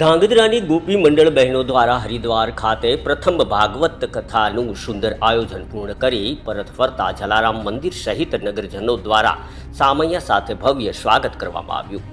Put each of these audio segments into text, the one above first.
ધાંગધ્રાની ગોપી મંડળ બહેનો દ્વારા હરિદ્વાર ખાતે પ્રથમ ભાગવત કથાનું સુંદર આયોજન પૂર્ણ કરી પરત ફરતા જલારામ મંદિર સહિત નગરજનો દ્વારા સામૈયા સાથે ભવ્ય સ્વાગત કરવામાં આવ્યું.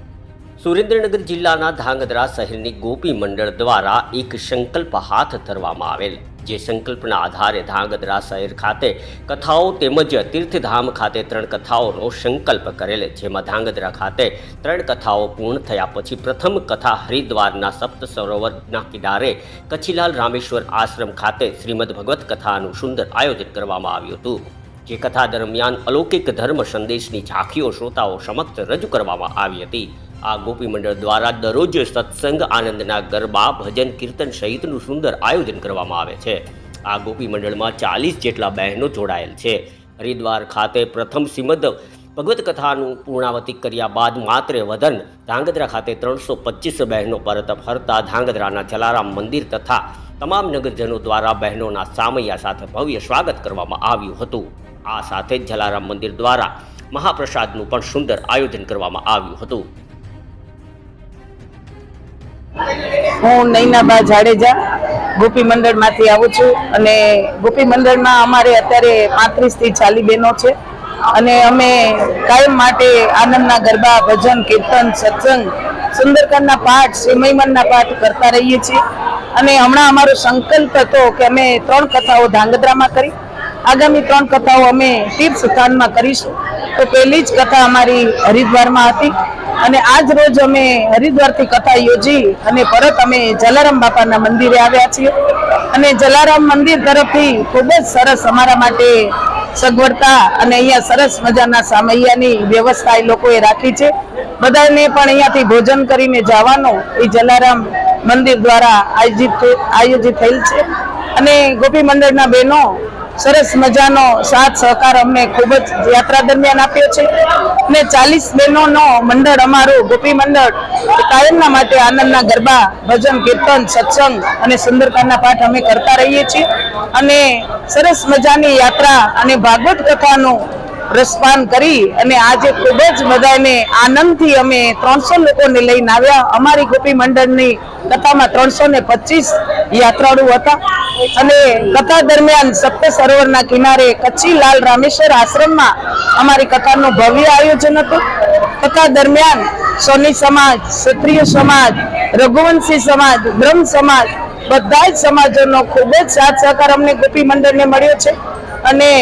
સુરેન્દ્રનગર જિલ્લાના ધાંગધ્રા શહેરની ગોપી મંડળ દ્વારા એક સંકલ્પ હાથ ધરવામાં આવેલ. જે સંકલ્પના આધારે ધાંગધ્રા શહેર ખાતે કથાઓ તેમજ તીર્થધામ ખાતે ત્રણ કથાઓનો સંકલ્પ કરેલ, જેમાં ધાંગધ્રા ખાતે ત્રણ કથાઓ પૂર્ણ થયા પછી પ્રથમ કથા હરિદ્વારના સપ્ત સરોવરના કિનારે કચ્છીલાલ રામેશ્વર આશ્રમ ખાતે શ્રીમદ ભગવત કથાનું સુંદર આયોજન કરવામાં આવ્યું હતું. જે કથા દરમિયાન અલૌકિક ધર્મ સંદેશની ઝાંખીઓ શ્રોતાઓ સમક્ષ રજૂ કરવામાં આવી હતી. આ ગોપી મંડળ દ્વારા દરરોજ સત્સંગ આનંદના ગરબા, ભજન, કીર્તન સહિતનું સુંદર આયોજન કરવામાં આવે છે. આ ગોપી મંડળમાં ચાલીસ જેટલા બહેનો જોડાયેલ છે. હરિદ્વાર ખાતે પ્રથમ શ્રીમદ ભગવત કથાનું પૂર્ણાવતી કર્યા બાદ માત્ર વદન ધાંગધ્રા ખાતે ત્રણસો પચીસ બહેનો પરત ફરતા ધાંગધ્રાના જલારામ મંદિર તથા તમામ નગરજનો દ્વારા બહેનોના સામૈયા સાથે ભવ્ય સ્વાગત કરવામાં આવ્યું હતું. આ સાથે જલારામ મંદિર દ્વારા મહાપ્રસાદનું પણ સુંદર આયોજન કરવામાં આવ્યું હતું. હું નૈનાબા જાડેજા ગોપી મંડળમાંથી આવું છું અને ગોપી મંડળમાં અમારે અત્યારે પાંત્રીસથી ચાલી બહેનો છે. અને અમે કાયમ માટે આનંદના ગરબા, ભજન, કીર્તન, સત્સંગ, સુંદરકાંડના પાઠ, શ્રીમયમનના પાઠ કરતા રહીએ છીએ. અને હમણાં અમારો સંકલ્પ હતો કે અમે ત્રણ કથાઓ ધાંગધ્રામાં કરી. આગામી ત્રણ કથાઓ અમે તીર્થ સ્થાનમાં કરીશું. તો પહેલી જ કથા અમારી હરિદ્વારમાં હતી. અને આજ રોજ અમે હરિદ્વારથી કથા યોજી અને પરત અમે જલારામ બાપાના મંદિરે આવ્યા છીએ. અને જલારામ મંદિર તરફથી ખૂબ જ સરસ અમારા માટે સગવડતા અને અહીંયા સરસ મજાના સામૈયાની વ્યવસ્થા એ લોકોએ રાખી છે. બધાને પણ અહીંયાથી ભોજન કરીને જવાનું એ જલારામ મંદિર દ્વારા આયોજિત આયોજિત થયેલ છે. અને ગોપી મંડળના બહેનો સરસ મજાનો સાથ સહકાર અમને ખૂબ જ યાત્રા દરમિયાન આપ્યો છે. અને ચાલીસ બહેનોનો મંડળ અમારું, ગોપી મંડળ કાયમના માટે આનંદના ગરબા, ભજન, કીર્તન, સત્સંગ અને સુંદરકાંડના પાઠ અમે કરતા રહીએ છીએ. અને સરસ મજાની યાત્રા અને ભાગવત કથાનું રસપાન કરી અને આજે ખૂબ જ બધાને આનંદથી અમે ત્રણસો લોકોને લઈને આવ્યા. અમારી ગોપી મંડળની કથામાં ત્રણસો ને પચીસ યાત્રાળુ હતા. અને કથા દરમિયાન સપ્ત સરોવરના કિનારે કચ્છી લાલ રામેશ્વર આશ્રમમાં અમારી કથાનું ભવ્ય આયોજન હતું. કથા દરમિયાન સોની સમાજ, ક્ષત્રિય સમાજ, રઘુવંશી સમાજ, બ્રહ્મ સમાજ, બધા જ સમાજોનો ખૂબ જ સાથ સહકાર અમને ગોપી મંડળને મળ્યો છે. અને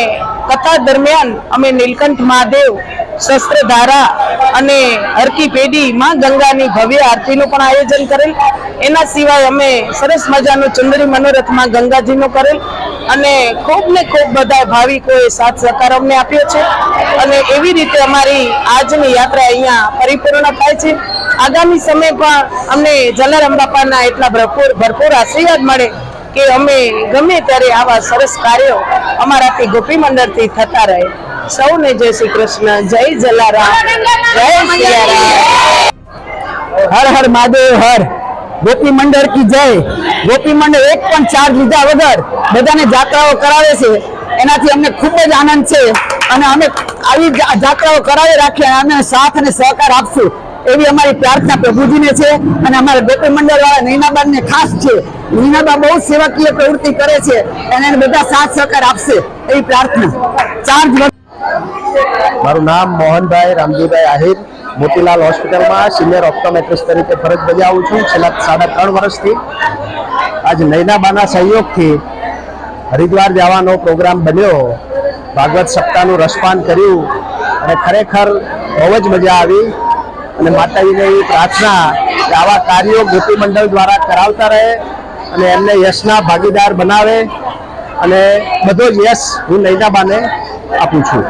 કથા દરમિયાન અમે નીલકંઠ મહાદેવ, શસ્ત્રધારા અને હરકી પેઢીમાં ગંગાની ભવ્ય આરતીનું પણ આયોજન કરેલ. એના સિવાય અમે સરસ મજાનું ચુંદરી મનોરથમાં ગંગાજીનું કરેલ અને ખૂબ ને ખૂબ બધા ભાવિકોએ સાથ સહકાર અમને આપ્યો છે. અને એવી રીતે અમારી આજની યાત્રા અહીંયા પરિપૂર્ણ થાય છે. આગામી સમય પણ અમને જલારામ બાપાના એટલા ભરપૂર ભરપૂર આશીર્વાદ મળે કે અમે ગમે ત્યારે આવા સરસ કાર્યો અમારાથી ગોપી મંડળથી થતા રહે. સૌને જય શ્રી કૃષ્ણ, જય જલારામ, જય સિયારામ. હર હર મહાદેવ, હર. ગોપી મંડળ કી જય. ગોપી મંડળ એક પણ ચાર્જ લીધા વગર બધાને જાત્રાઓ કરાવે છે. એનાથી અમને ખૂબ જ આનંદ છે. અને અમે આવી જાત્રાઓ કરાવી રાખીએ અને અમે સાથ અને સહકાર આપશું. એવી અમારી પ્રાર્થના પ્રભુજીને છે અને અમારા ગોપી મંડળ વાળા નૈનાબાને ખાસ છે. નૈનાબા બહુ સેવાકીય પ્રવૃત્તિ કરે છે અને એને બધા સાથ સહકાર આપશે એવી પ્રાર્થના. ચાર્જ મારું નામ મોહનભાઈ રામજીભાઈ આહિર. મોતીલાલ હોસ્પિટલમાં સિનિયર ઓપ્ટોમેટ્રિસ્ટ તરીકે ફરજ બજાવું છું. છેલ્લા સાડા ત્રણ વર્ષથી આજ નૈનાબાના સહયોગથી હરિદ્વાર જવાનો પ્રોગ્રામ બન્યો. ભાગવત સપ્તાહનું રસપાન કર્યું અને ખરેખર બહુ જ મજા આવી. અને માતાજીને એવી પ્રાર્થના કે આવા કાર્યો ગોપી મંડળ દ્વારા કરાવતા રહે અને એમને યશના ભાગીદાર બનાવે અને બધો જ યશ હું નૈનાબાને આપું છું.